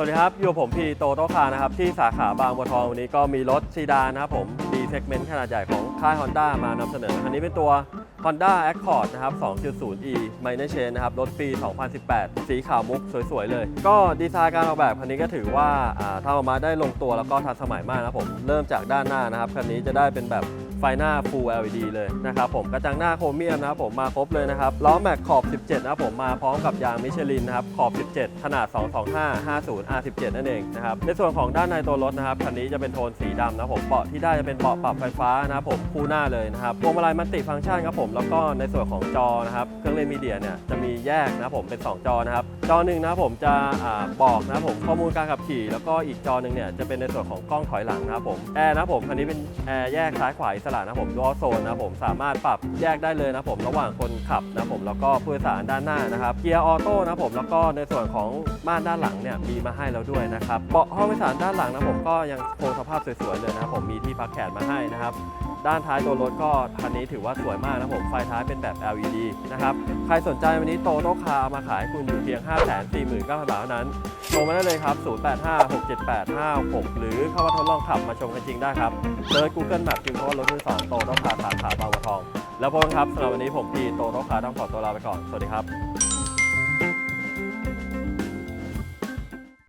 วัสดีครับ อยู่ผมพีโตโตคาร์นะครับ ที่สาขาบางบัวทองวันนี้ก็มีรถซีดานนะครับผม D segment ขนาดใหญ่ของค่าย Honda มานำเสนอคันนี้เป็นตัว Honda Accord นะครับ 2.0e minor chain นะครับ รถปี 2018 สีขาวมุกสวย ๆ เลย ก็ดีไซน์การออกแบบคันนี้ก็ถือว่าทำออกมาได้ลงตัวแล้วก็ทันสมัยมากนะผม เริ่มจากด้านหน้านะครับ คันนี้จะได้เป็นแบบไฟหน้า Full LED เลยนะครับผมกระจังหน้าโครเมียมนะครับผมมาครบเลยนะครับล้อแม็กขอบ 17 นะครับผมมาพร้อมกับยางมิชลินนะครับขอบ 17 ขนาด 225 50 R17 นั่นเองนะครับในส่วนของด้านในตัวรถนะครับคันนี้จะเป็นโทนสีดำนะครับผมเบาะที่ได้จะเป็นเบาะปรับไฟฟ้านะครับผมคู่หน้าเลยนะครับพวงมาลัยมัลติฟังก์ชันครับผมแล้วก็ในส่วนของจอนะครับ เครื่องเล่นมีเดียเนี่ยจะมีแยกนะผมเป็น 2 จอนะครับ จอหนึ่งนะผมจะอบอกนะผมข้อมูลการขับขี่ แล้วก็อีกจอหนึ่งเนี่ยจะเป็นในส่วนของกล้องถอยหลังนะครับผมแอร์นะผมคันนี้เป็นแอร์แยกซ้ายขวาอิสระนะผมดูโซนนะผมสามารถปรับแยกได้เลยนะผมระหว่างคนขับนะผมแล้วก็ผู้โดยสารด้านหน้านะครับเกียร์ออโต้นะผมแล้วก็ในส่วนของม่านด้านหลังเนี่ยมีมาให้แล้วด้วยนะครับเบาะห้องโดยสารด้านหลังนะผมก็ยังคงสภาพสวยๆเลยนะผมมีที่พักแขนมาให้นะครับด้านท้ายตัวรถก็คันนี้ถือว่าสวยมากนะผม ไฟท้ายเป็นแบบ LED นะครับ ใครสนใจวันนี้โตโต้คาร์มาขายให้คุณอยู่เพียง 5 4 9 0 0 0บาทเท่านั้น โทรมาได้เลยครับ 08567856 หรือเข้ามาทดลองขับมาชมกันจริงได้ครับเซิร์ช Google Map พิมพ์คำว่ารถมือสองโตโต้คาร์สาขาบางบัวทอง แล้วพบกันครับสำหรับวันนี้ผมพีโตโต้คาร์ต้องขอตัวลาไปก่อน สวัสดีครับ